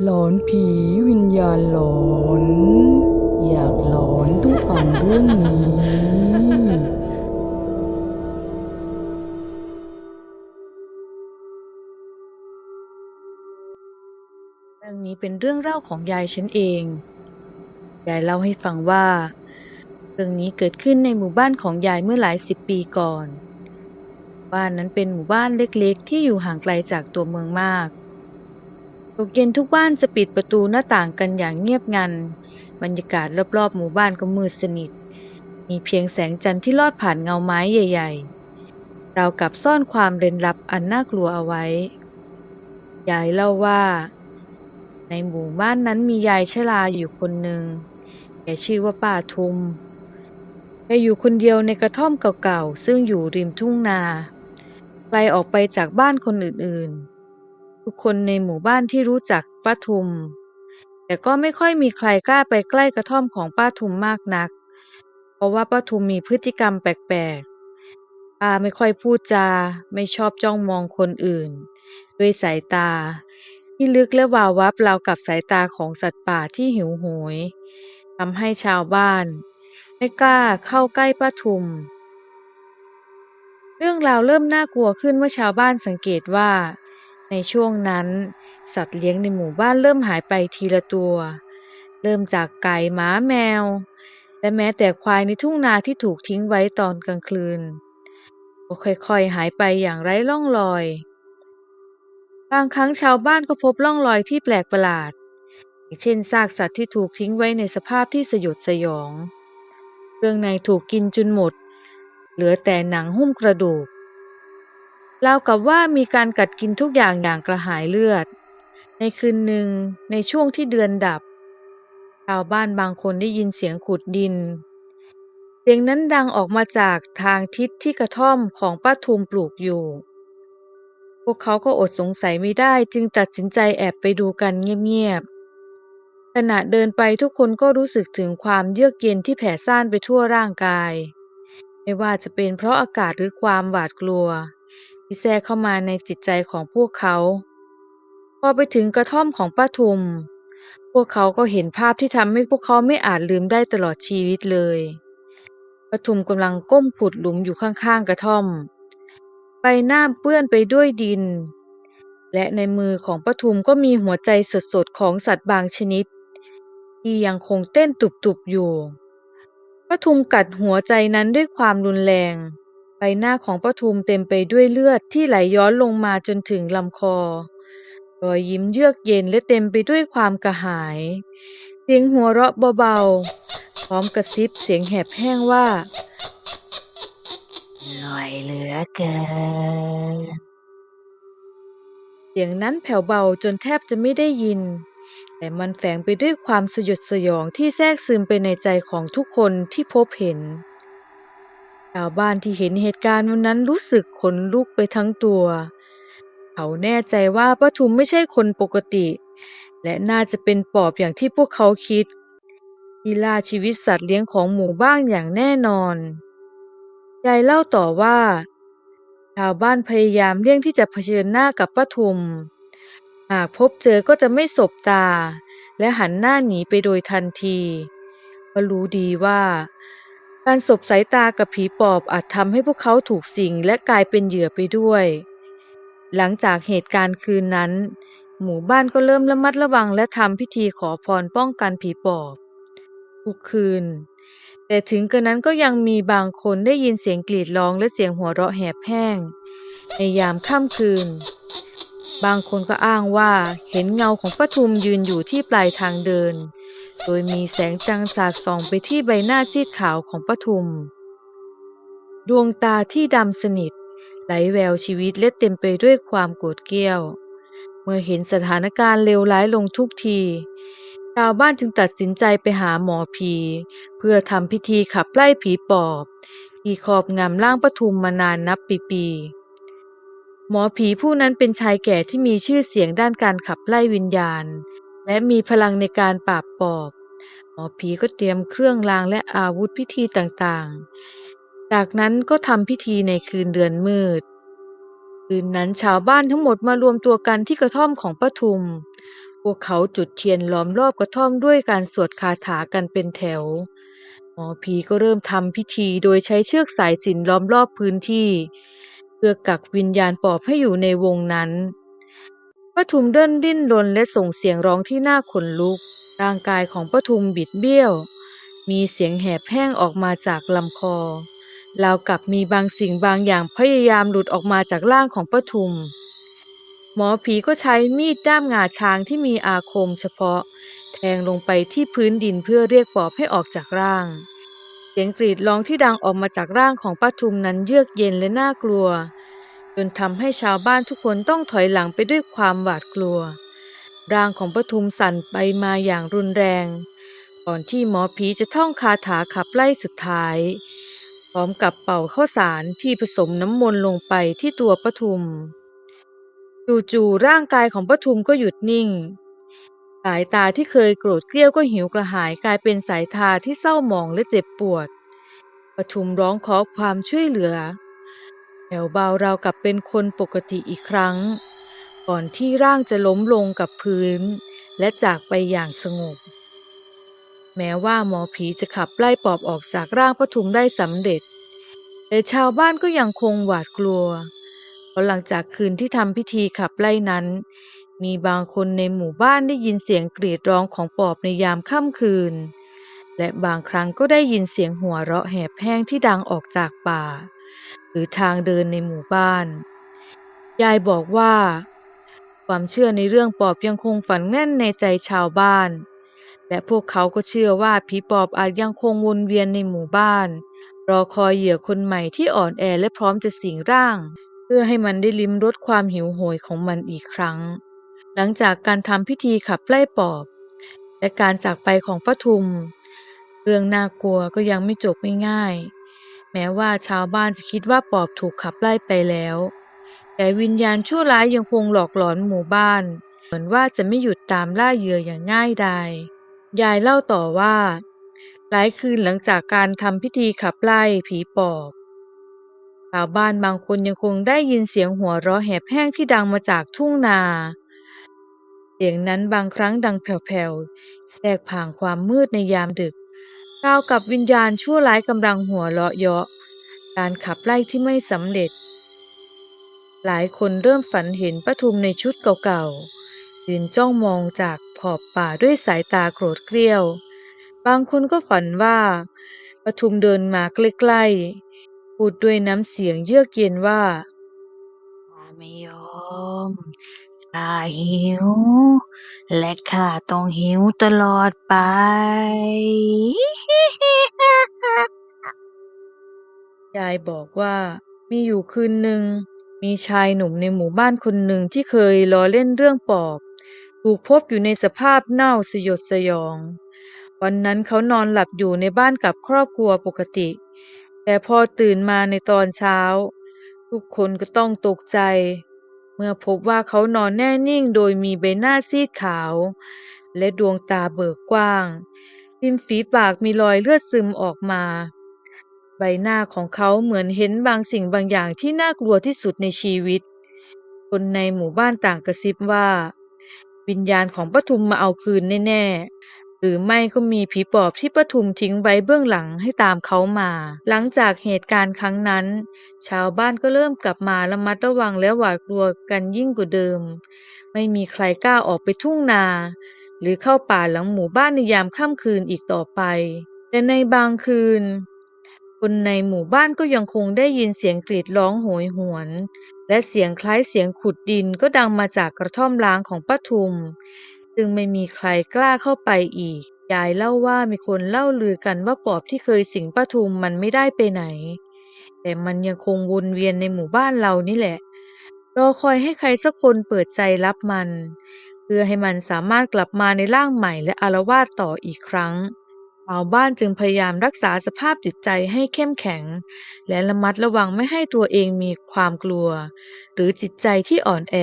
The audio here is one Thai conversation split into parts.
หลอนผีวิญญาณหลอน อยากหลอนต้องฟังเรื่องนี้ เรื่องนี้เป็นเรื่องเล่าของยายฉันเอง ยายเล่าให้ฟังว่า เรื่องนี้เกิดขึ้นในหมู่บ้านของยายเมื่อหลายสิบปีก่อน บ้านนั้นเป็นหมู่บ้านเล็กๆ ที่อยู่ห่างไกลจากตัวเมืองมาก ตกเย็นทุกบ้านจะปิดประตูหน้าต่างกันอย่างเงียบงัน บรรยากาศรอบๆ หมู่บ้านก็มืดสนิท มีเพียงแสงจันทร์ที่ลอดผ่านเงาไม้ใหญ่ ๆ เรากับซ่อนความเร้นลับอันน่ากลัวเอาไว้ ยายเล่าว่า ในหมู่บ้านนั้นมียายชราอยู่คนหนึ่ง แกชื่อว่าป้าทุม แกอยู่คนเดียวในกระท่อมเก่าๆ ซึ่งอยู่ริมทุ่งนา ไกลออกไปจากบ้านคนอื่นๆ ทุกคนในหมู่บ้านที่รู้จักป้าทุม แต่ก็ไม่ค่อยมีใครกล้าไปใกล้กระท่อมของป้าทุมมากนัก เพราะว่าป้าทุมมีพฤติกรรมแปลกๆป้าไม่ค่อยพูดจา ไม่ชอบจ้องมองคนอื่น ด้วยสายตา ที่ลึกและวาววับราวกับสายตาของสัตว์ป่าที่หิวโหยทำให้ชาวบ้าน ไม่กล้าเข้าใกล้ป้าทุม เรื่องราวเริ่มน่ากลัวขึ้นเมื่อชาวบ้านสังเกตว่า ในช่วงนั้น สัตว์เลี้ยงในหมู่บ้านเริ่มหายไปทีละตัว เริ่มจากไก่หมาแมว และแม้แต่ควายในทุ่งนาที่ถูกทิ้งไว้ตอนกลางคืนก็ค่อยๆ หายไปอย่างไร้ร่องรอย บางครั้งชาวบ้านก็พบร่องรอยที่แปลกประหลาด อย่างเช่นซากสัตว์ที่ถูกทิ้งไว้ในสภาพที่สยดสยอง เครื่องในถูกกินจนหมด เหลือแต่หนังหุ้มกระดูก ราวกับว่ามีการกัดกินทุกอย่างอย่างกระหายเลือด ในคืนหนึ่งในช่วงที่เดือนดับ ชาวบ้านบางคนได้ยินเสียงขุดดิน เสียงนั้นดังออกมาจากทางทิศที่กระท่อมของป้าทุมปลูกอยู่ พวกเขาก็อดสงสัยไม่ได้จึงตัดสินใจแอบไปดูกันเงียบๆขณะเดินไปทุกคนก็รู้สึกถึงความเยือกเย็นที่แผ่ซ่านไปทั่วร่างกาย ไม่ว่าจะเป็นเพราะอากาศหรือความหวาดกลัว ที่แทรกเข้ามาในจิตใจของพวกเขา พอไปถึงกระท่อมของป้าทุม พวกเขาก็เห็นภาพที่ทำให้พวกเขาไม่อาจลืมได้ตลอดชีวิตเลยป้าทุมกำลังก้มขุดหลุมอยู่ข้างๆกระท่อม ใบหน้าเปื้อนไปด้วยดิน และในมือของป้าทุมก็มีหัวใจสดๆของสัตว์บางชนิด ที่ยังคงเต้นตุบๆอยู่ป้าทุมกัดหัวใจนั้นด้วยความรุนแรง ใบหน้าของป้าทุมเต็มไปด้วยเลือดที่ไหลย้อนลงมาจนถึงลำคอ รอยยิ้มเยือกเย็นและเต็มไปด้วยความกระหาย เสียงหัวเราะเบาๆ พร้อมกระซิบเสียงแหบแห้งว่ารวยเหลือเกิน เสียงนั้นแผ่วเบาจนแทบจะไม่ได้ยิน แต่มันแฝงไปด้วยความสยดสยองที่แทรกซึมไปในใจของทุกคนที่พบเห็น ชาวบ้านที่เห็นเหตุการณ์วันนั้นรู้สึกขนลุกไปทั้งตัว เขาแน่ใจว่าป้าทุมไม่ใช่คนปกติ และน่าจะเป็นปอบอย่างที่พวกเขาคิด ที่ล่าชีวิตสัตว์เลี้ยงของหมู่บ้านอย่างแน่นอนยายเล่าต่อว่า ชาวบ้านพยายามเลี่ยงที่จะเผชิญหน้ากับป้าทุม หากพบเจอก็จะไม่สบตา และหันหน้าหนีไปโดยทันทีเพราะรู้ดีว่า การสบสายตากับผีปอบอาจทำให้พวกเขาถูกสิงและกลายเป็นเหยื่อไปด้วย หลังจากเหตุการณ์คืนนั้น หมู่บ้านก็เริ่มระมัดระวังและทำพิธีขอพรป้องกันผีปอบทุกคืน แต่ถึงกระนั้นก็ยังมีบางคนได้ยินเสียงกรีดร้องและเสียงหัวเราะแหบแห้ง ในยามค่ำคืน บางคนก็อ้างว่าเห็นเงาของป้าทุมยืนอยู่ที่ปลายทางเดิน โดยมีแสงจังสาดส่องไปที่ใบหน้าซีดขาวของปทุม ดวงตาที่ดำสนิทไหลแววชีวิตและเต็มไปด้วยความโกรธเกรี้ยว เมื่อเห็นสถานการณ์เลวร้ายลงทุกที ชาวบ้านจึงตัดสินใจไปหาหมอผี เพื่อทำพิธีขับไล่ผีปอบที่ครอบงำร่างปทุมมานานนับปีๆหมอผีผู้นั้นเป็นชายแก่ที่มีชื่อเสียงด้านการขับไล่วิญญาณ และมีพลังในการปราบปอบหมอผีก็เตรียมเครื่องรางและอาวุธพิธีต่างๆ จากนั้นก็ทำพิธีในคืนเดือนมืด คืนนั้นชาวบ้านทั้งหมดมารวมตัวกันที่กระท่อมของป้าทุม พวกเขาจุดเทียนล้อมรอบกระท่อมด้วยการสวดคาถากันเป็นแถว หมอผีก็เริ่มทำพิธีโดยใช้เชือกสายสินล้อมรอบพื้นที่ เพื่อกักวิญญาณปอบให้อยู่ในวงนั้น ปทุมเดินดิ้นรนและส่งเสียงร้องที่น่าขนลุก ร่างกายของปทุมบิดเบี้ยว มีเสียงแหบแห้งออกมาจากลำคอราวกับมีบางสิ่งบางอย่างพยายามหลุดออกมาจากร่างของปทุม หมอผีก็ใช้มีดด้ามงาช้างที่มีอาคมเฉพาะ แทงลงไปที่พื้นดินเพื่อเรียกปอบให้ออกจากร่าง เสียงกรีดร้องที่ดังออกมาจากร่างของปทุมนั้นเยือกเย็นและน่ากลัว จนทำให้ชาวบ้านทุกคนต้องถอยหลังไปด้วยความหวาดกลัว ร่างของปทุมสั่นไปมาอย่างรุนแรง ก่อนที่หมอผีจะท่องคาถาขับไล่สุดท้าย พร้อมกับเป่าข้าวสารที่ผสมน้ำมนต์ลงไปที่ตัวปทุม จู่ๆร่างกายของปทุมก็หยุดนิ่ง สายตาที่เคยโกรธเกรี้ยวก็หิวกระหายกลายเป็นสายตาที่เศร้าหมองและเจ็บปวดปทุมร้องขอความช่วยเหลือ แผ่วเบาราวกับเป็นคนปกติอีกครั้ง ก่อนที่ร่างจะล้มลงกับพื้น และจากไปอย่างสงบ แม้ว่าหมอผีจะขับไล่ปอบออกจากร่างปทุมได้สำเร็จ แต่ชาวบ้านก็ยังคงหวาดกลัวเพราะหลังจากคืนที่ทำพิธีขับไล่นั้น มีบางคนในหมู่บ้านได้ยินเสียงกรีดร้องของปอบในยามค่ำคืน และบางครั้งก็ได้ยินเสียงหัวเราะแหบแห้งที่ดังออกจากป่า หรือทางเดินในหมู่บ้าน ยายบอกว่า ความเชื่อในเรื่องปอบยังคงฝังแน่นในใจชาวบ้าน และพวกเขาก็เชื่อว่าผีปอบอาจยังคงวนเวียนในหมู่บ้าน รอคอยเหยื่อคนใหม่ที่อ่อนแอและพร้อมจะสิงร่าง เพื่อให้มันได้ลิ้มรสความหิวโหยของมันอีกครั้ง หลังจากการทำพิธีขับไล่ปอบ และการจากไปของป้าทุม เรื่องน่ากลัวก็ยังไม่จบไม่ง่าย แม้ว่าชาวบ้านจะคิดว่าปอบถูกขับไล่ไปแล้ว แต่วิญญาณชั่วร้ายยังคงหลอกหลอนหมู่บ้าน เหมือนว่าจะไม่หยุดตามล่าเหยื่ออย่างง่ายดาย ยายเล่าต่อว่า หลายคืนหลังจากการทำพิธีขับไล่ผีปอบ ชาวบ้านบางคนยังคงได้ยินเสียงหัวเราะแหบแห้งที่ดังมาจากทุ่งนา เสียงนั้นบางครั้งดังแผ่วๆ แทรกผ่านความมืดในยามดึก ราวกับวิญญาณชั่วร้ายกำลังหัวเราะเยาะ การขับไล่ที่ไม่สำเร็จ หลายคนเริ่มฝันเห็นปทุมในชุดเก่าๆยืนจ้องมองจากขอบป่าด้วยสายตาโกรธเกรี้ยว บางคนก็ฝันว่าปทุมเดินมาใกล้ๆพูดด้วยน้ำเสียงเยือกเย็นว่าไม่ยอม ข้าหิว และข้าต้องหิวตลอดไปยายบอกว่ามีอยู่คืนหนึ่ง มีชายหนุ่มในหมู่บ้านคนหนึ่งที่เคยล้อเล่นเรื่องปอบ ถูกพบอยู่ในสภาพเน่าสยดสยอง วันนั้นเขานอนหลับอยู่ในบ้านกับครอบครัวปกติ แต่พอตื่นมาในตอนเช้า ทุกคนก็ต้องตกใจ มื่อพบว่าเขานอนแน่นิ่งโดยมีใบหน้าซีดขาว และดวงตาเบิกกว้าง ริมฝีปากมีรอยเลือดซึมออกมา ใบหน้าของเขาเหมือนเห็นบางสิ่งบางอย่างที่น่ากลัวที่สุดในชีวิต คนในหมู่บ้านต่างกระซิบว่า วิญญาณของปทุมมาเอาคืนแน่ๆ หรือไม่ก็มีผีปอบที่ป้าทุมทิ้งไว้เบื้องหลังให้ตามเขามา หลังจากเหตุการณ์ครั้งนั้น ชาวบ้านก็เริ่มกลับมาระมัดระวังและหวาดกลัวกันยิ่งกว่าเดิม ไม่มีใครกล้าออกไปทุ่งนา หรือเข้าป่าหลังหมู่บ้านในยามค่ำคืนอีกต่อไป แต่ในบางคืน คนในหมู่บ้านก็ยังคงได้ยินเสียงกรีดร้องโหยหวน และเสียงคล้ายเสียงขุดดินก็ดังมาจากกระท่อมร้างของป้าทุม ซึ่งไม่มีใครกล้าเข้าไปอีก ยายเล่าว่ามีคนเล่าลือกันว่าปอบที่เคยสิงป้าทุมมันไม่ได้ไปไหน แต่มันยังคงวนเวียนในหมู่บ้านเรานี่แหละ รอคอยให้ใครสักคนเปิดใจรับมัน เพื่อให้มันสามารถกลับมาในร่างใหม่และอารวาสต่ออีกครั้งชาวบ้านจึงพยายามรักษาสภาพจิตใจให้เข้มแข็ง และระมัดระวังไม่ให้ตัวเองมีความกลัว หรือจิตใจที่อ่อนแอ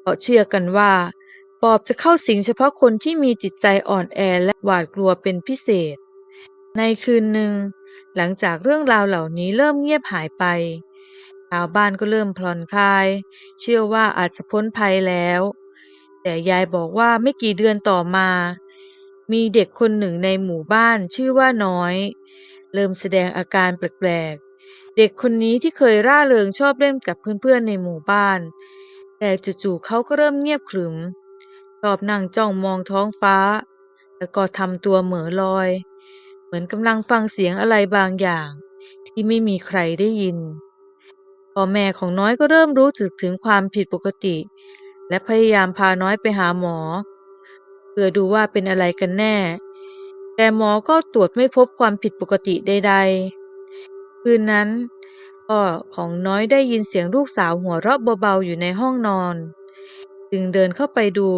เพราะเชื่อกันว่า อบจะเข้าสิงเฉพาะคนที่มีจิตใจอ่อนแอและหวาดกลัวเป็นพิเศษ ในคืนหนึ่ง หลังจากเรื่องราวเหล่านี้เริ่มเงียบหายไปชาวบ้านก็เริ่มผ่อนคลาย เชื่อว่าอาจจะพ้นภัยแล้ว แต่ยายบอกว่าไม่กี่เดือนต่อมา มีเด็กคนหนึ่งในหมู่บ้านชื่อว่าน้อย เริ่มแสดงอาการแปลกๆ เด็กคนนี้ที่เคยร่าเริงชอบเล่นกับเพื่อนๆในหมู่บ้าน แต่จู่ๆเขาก็เริ่มเงียบขรึม อบนั่งจ้องมองท้องฟ้า แล้วก็ทำตัวเหม่อลอย เหมือนกำลังฟังเสียงอะไรบางอย่าง ที่ไม่มีใครได้ยินพ่อแม่ของน้อยก็เริ่มรู้สึกถึงความผิดปกติ และพยายามพาน้อยไปหาหมอ เพื่อดูว่าเป็นอะไรกันแน่ แต่หมอก็ตรวจไม่พบความผิดปกติใดๆ คืนนั้นพ่อของน้อยได้ยินเสียงลูกสาวหัวเราะเบาๆอยู่ในห้องนอน จึงเดินเข้าไปดู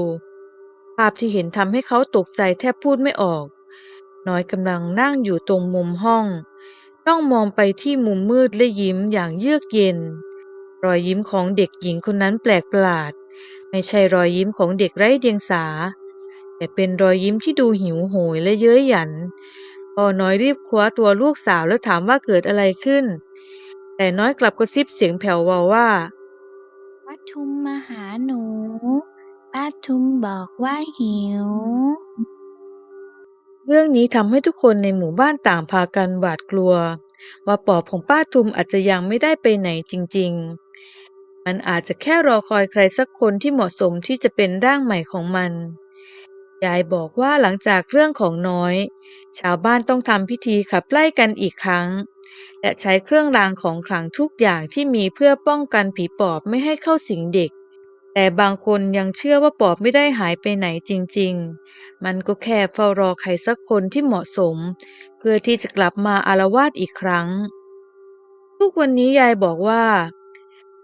ภาพที่เห็นทำให้เขาตกใจแทบพูดไม่ออก น้อยกำลังนั่งอยู่ตรงมุมห้อง ต้องมองไปที่มุมมืดและยิ้มอย่างเยือกเย็น รอยยิ้มของเด็กหญิงคนนั้นแปลกประหลาด ไม่ใช่รอยยิ้มของเด็กไร้เดียงสา แต่เป็นรอยยิ้มที่ดูหิวโหยและเย้ยหยันพ่อน้อยรีบคว้าตัวลูกสาวแล้วถามว่าเกิดอะไรขึ้น แต่น้อยกลับกระซิบเสียงแผ่วเบาว่าป้าทุมมาหาหนู ป้าทุมบอกว่าหิว เรื่องนี้ทำให้ทุกคนในหมู่บ้านต่างพากันหวาดกลัว ว่าปอบของป้าทุมอาจจะยังไม่ได้ไปไหนจริง ๆ มันอาจจะแค่รอคอยใครสักคนที่เหมาะสมที่จะเป็นร่างใหม่ของมัน ยายบอกว่าหลังจากเรื่องของน้อย ชาวบ้านต้องทำพิธีขับไล่กันอีกครั้ง และใช้เครื่องรางของขลังทุกอย่างที่มีเพื่อป้องกันผีปอบไม่ให้เข้าสิงเด็ก แต่บางคนยังเชื่อว่าปอบไม่ได้หายไปไหนจริง ๆ มันก็แค่เฝ้ารอใครสักคนที่เหมาะสม เพื่อที่จะกลับมาอารวาสอีกครั้ง ทุกวันนี้ยายบอกว่า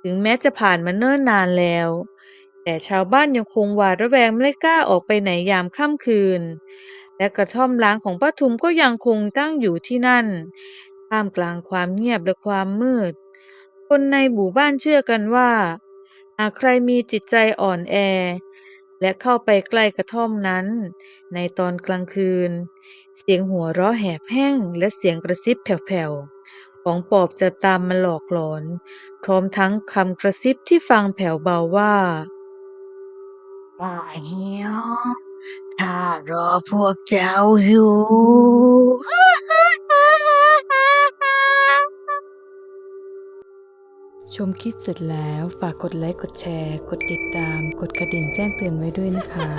ถึงแม้จะผ่านมาเนิ่นนานแล้ว แต่ชาวบ้านยังคงหวาดระแวงไม่กล้าออกไปไหนยามค่ำคืน และกระท่อมล้างของป้าทุมก็ยังคงตั้งอยู่ที่นั่น ท่ามกลางความเงียบและความมืด คนในหมู่บ้านเชื่อกันว่า หากใครมีจิตใจอ่อนแอ และเข้าไปใกล้กระท่อมนั้น ในตอนกลางคืน เสียงหัวเราะแหบแห้งและเสียงกระซิบแผ่วๆ ของปอบจะตามมาหลอกหลอน พร้อมทั้งคำกระซิบที่ฟังแผ่วเบาว่าป้าหิวข้ารอพวกเจ้าอยู่ ชมคลิปเสร็จแล้วฝากกดไลค์กดแชร์ กดติดตาม กดกระดิ่งแจ้งเตือนไว้ด้วยนะคะ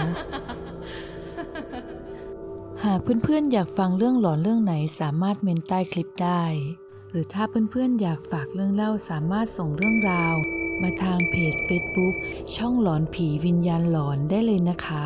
หากเพื่อนๆอยากฟังเรื่องหลอนเรื่องไหนสามารถเมนใต้คลิปได้ หรือถ้าเพื่อนๆอยากฝากเรื่องเล่าสามารถส่งเรื่องราว มาทางเพจ Facebook ช่องหลอนผีวิญญาณหลอนได้เลยนะคะ